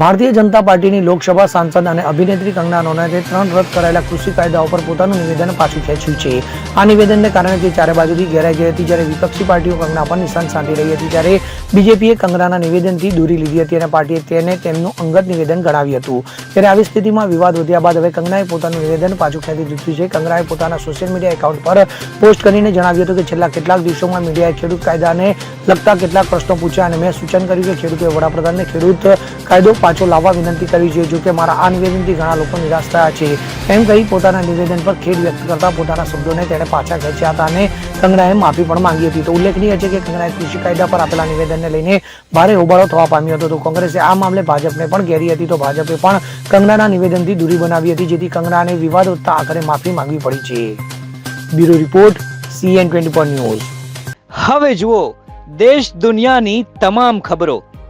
ભારતીય જનતા પાર્ટીની લોકસભા સાંસદ અને અભિનેત્રી કંગના રનૌતે ત્રણ રદ કરાયેલા કૃષિ કાયદાઓ પર પોતાનું નિવેદન પાછું ખેંચ્યું છે. આ નિવેદનને કારણે તે ચારે બાજુથી ઘેરાઈ ગઈ હતી, જ્યારે વિપક્ષી પાર્ટીઓ કંગના પર નિશાન સાધી રહી હતી, ત્યારે બીજેપીએ કંગનાના નિવેદનથી દૂરી લીધી હતી અને પાર્ટીએ તેને તેમનું અંગત નિવેદન ગણાવ્યું હતું. ત્યારે આવી સ્થિતિમાં વિવાદ વધ્યા બાદ હવે કંગનાએ પોતાનું નિવેદન પાછું ખેંચી દીધું છે. કંગનાએ પોતાના સોશિયલ મીડિયા એકાઉન્ટ પર પોસ્ટ કરીને જણાવ્યું હતું કે છેલ્લા કેટલાક દિવસોમાં મીડિયાએ ખેડૂત કાયદાને લગતા કેટલાક પ્રશ્નો પૂછ્યા અને મેં સૂચન કર્યું કે ખેડૂતોએ વડાપ્રધાનને ખેડૂત કાયદો પાછો લાવવા વિનંતી કરી છે, જોકે મારા આ નિવેદનથી ઘણા લોકો નિરાશ થયા છે. એમ કહી પોતાના નિવેદન પર ખેદ વ્યક્ત કરતા પોતાના શબ્દોને તેણે પાછા ખેંચ્યા હતા અને કંગનાએ માફી પણ માંગી હતી. તો ઉલ્લેખનીય છે કે કંગનાએ કૃષિ કાયદા પર આપેલા નિવેદનને લઈને ભારે હોબાળો થવા પામ્યો હતો. તો કોંગ્રેસે આ મામલે ભાજપને પણ ઘેરી હતી. તો ભાજપે પણ કંગનાના નિવેદનથી દૂરી બનાવી હતી, જેથી કંગનાને વિવાદ વધતા આખરે માફી માંગવી પડી છે. Bureau report CN twenty news. હવે જુઓ, દેશ દુનિયાની તમામ ખબરો.